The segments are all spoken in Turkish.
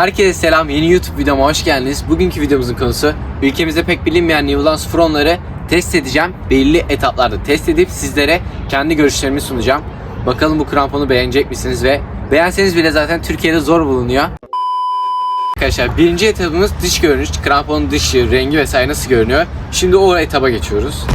Herkese selam. Yeni YouTube videoma hoş geldiniz. Bugünkü videomuzun konusu ülkemizde pek bilinmeyen New Balance Fronları test edeceğim. Belli etaplarda test edip sizlere kendi görüşlerimi sunacağım. Bakalım bu kramponu beğenecek misiniz ve beğenseniz bile zaten Türkiye'de zor bulunuyor. Arkadaşlar birinci etapımız dış görünüş. Kramponun dışı, rengi vesaire nasıl görünüyor. Şimdi o etaba geçiyoruz.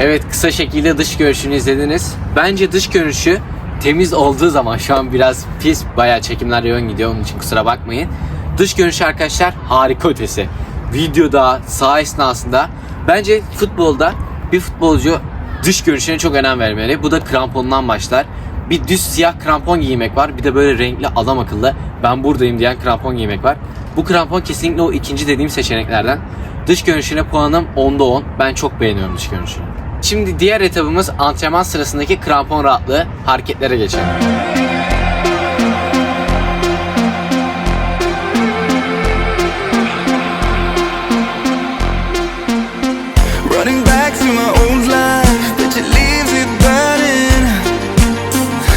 Evet kısa şekilde dış görünüşünü izlediniz. Bence dış görünüşü temiz olduğu zaman şu an biraz pis bayağı çekimler yoğun gidiyor onun için kusura bakmayın. Dış görünüşü arkadaşlar harika ötesi. Videoda, saha esnasında bence futbolda bir futbolcu dış görünüşüne çok önem vermeli. Bu da krampondan başlar. Bir düz siyah krampon giymek var. Bir de böyle renkli adam akıllı ben buradayım diyen krampon giymek var. Bu krampon kesinlikle o ikinci dediğim seçeneklerden. Dış görünüşüne puanım 10'da 10. Ben çok beğeniyorum dış görünüşünü. Şimdi diğer etabımız antrenman sırasındaki krampon rahatlığı hareketlere geçelim. Running back to my old life, but it leaves it burning.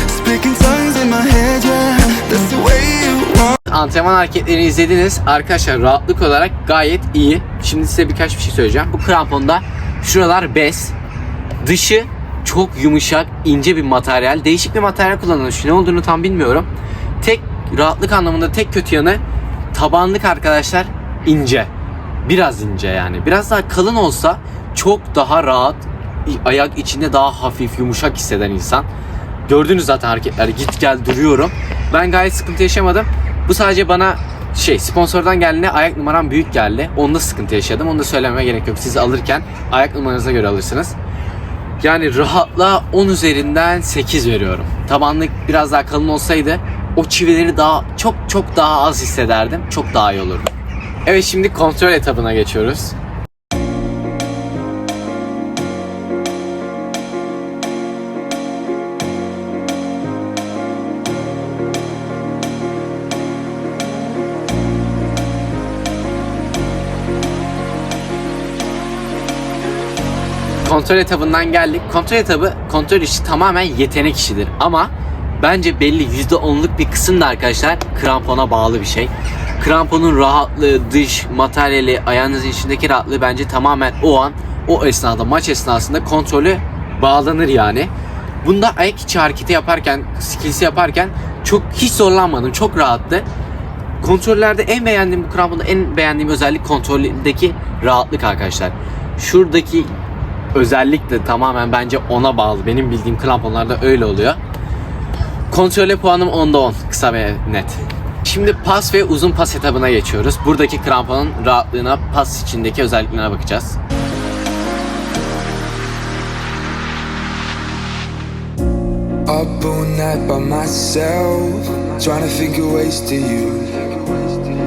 Speaking tongues in my head, yeah, that's the way you want. Antrenman hareketlerini izlediniz. Arkadaşlar rahatlık olarak gayet iyi. Şimdi size birkaç bir şey söyleyeceğim. Bu kramponda şuralar bez. Dışı çok yumuşak, ince bir materyal. Değişik bir materyal kullanılmış. Ne olduğunu tam bilmiyorum. Tek rahatlık anlamında tek kötü yanı tabanlık arkadaşlar ince. Biraz ince yani. Biraz daha kalın olsa çok daha rahat, ayak içinde daha hafif, yumuşak hisseden insan. Gördünüz zaten hareketleri. Git gel duruyorum. Ben gayet sıkıntı yaşamadım. Bu sadece bana şey sponsordan geldiğinde ayak numaram büyük geldi. Onda sıkıntı yaşadım. Onu da söylememe gerek yok. Siz alırken ayak numaranıza göre alırsınız. Yani rahatlığa 10 üzerinden 8 veriyorum. Tabanlık biraz daha kalın olsaydı o çivileri daha çok çok daha az hissederdim. Çok daha iyi olurdu. Evet şimdi kontrol etabına geçiyoruz. Kontrol etabından geldik. Kontrol etabı kontrol işi tamamen yetenek işidir. Ama bence belli %10'luk bir kısım da arkadaşlar krampona bağlı bir şey. Kramponun rahatlığı, dış, materyali, ayağınızın içindeki rahatlığı bence tamamen o an, o esnada, maç esnasında kontrolü bağlanır yani. Bunda ayak içi hareketi yaparken, skillsi yaparken çok hiç zorlanmadım. Çok rahattı. Kontrollerde en beğendiğim bu kramponda en beğendiğim özellik kontroldeki rahatlık arkadaşlar. Şuradaki özellik de tamamen bence ona bağlı. Benim bildiğim kramponlarda öyle oluyor. Kontrole puanım 10'da 10. Kısa ve net. Şimdi pas ve uzun pas etabına geçiyoruz. Buradaki kramponun rahatlığına, pas içindeki özelliklerine bakacağız.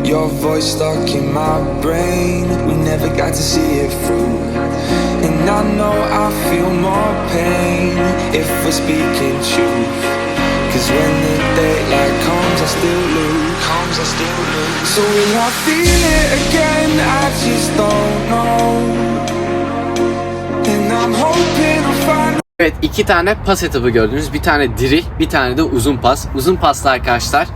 Your voice stuck in my brain, we never got to see it through. I know I feel more pain if we're speaking truth. Cause when the daylight comes, I still lose. Comes, I still lose. So will I feel it again? I just don't know. And I'm hoping I find Evet iki tane pas etabı gördünüz. Bir tane diri, bir tane de uzun pas. Uzun paslı arkadaşlar.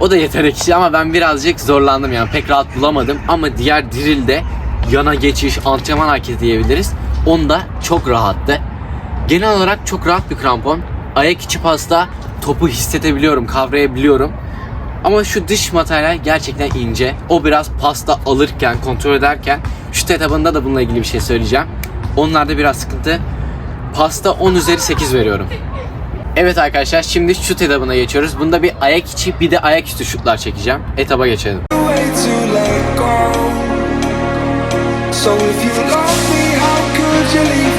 O da yetenek işi ama ben birazcık zorlandım yani pek rahat bulamadım. Ama diğer dirilde yana geçiş, antrenman hareketi diyebiliriz. Onda çok rahattı. Genel olarak çok rahat bir krampon. Ayak içi pasta topu hissedebiliyorum, kavrayabiliyorum. Ama şu dış materyal gerçekten ince. O biraz pasta alırken, kontrol ederken şu etabında da bununla ilgili bir şey söyleyeceğim. Onlarda biraz sıkıntı. Pasta 10 üzeri 8 veriyorum. Evet arkadaşlar şimdi şut etabına geçiyoruz. Bunda bir ayak içi bir de ayak üstü şutlar çekeceğim. Etaba geçelim. So if you love me, you leave.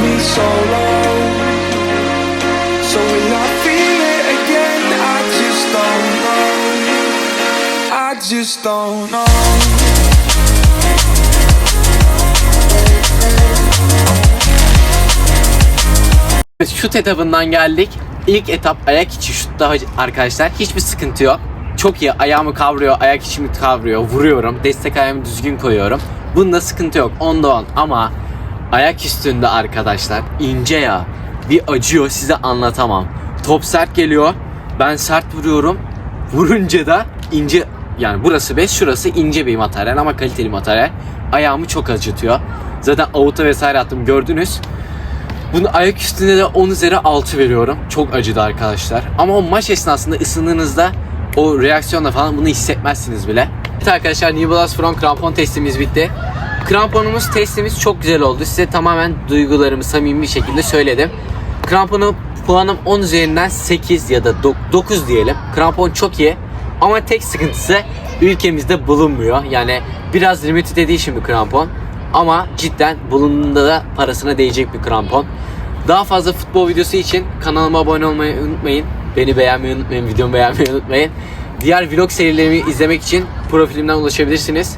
Şut etabından geldik. İlk etap ayak içi şutta arkadaşlar. Hiçbir sıkıntı yok. Çok iyi. Ayağımı kavruyor, ayak içimi kavruyor. Vuruyorum. Destek ayağımı düzgün koyuyorum. Bunda sıkıntı yok. Onda on ama ayak üstünde arkadaşlar ince ya bir acıyor size anlatamam. Top sert geliyor. Ben sert vuruyorum. Vurunca da ince yani burası 5 şurası ince bir materyal ama kaliteli materyal. Ayağımı çok acıtıyor. Zaten avuta vesaire attım gördünüz. Bunu ayak üstünde de 10 üzeri 6 veriyorum. Çok acıdı arkadaşlar. Ama o maç esnasında ısındığınızda o reaksiyonla falan bunu hissetmezsiniz bile. Evet arkadaşlar New Balance From krampon testimiz bitti. Kramponumuz testimiz çok güzel oldu. Size tamamen duygularımı samimi bir şekilde söyledim. Kramponu puanım 10 üzerinden 8 ya da 9 diyelim. Krampon çok iyi. Ama tek sıkıntısı ülkemizde bulunmuyor. Yani biraz limited edition bir krampon. Ama cidden bulunduğunda da parasına değecek bir krampon. Daha fazla futbol videosu için kanalıma abone olmayı unutmayın. Beni beğenmeyi unutmayın, videomu beğenmeyi unutmayın. Diğer vlog serilerimi izlemek için profilimden ulaşabilirsiniz.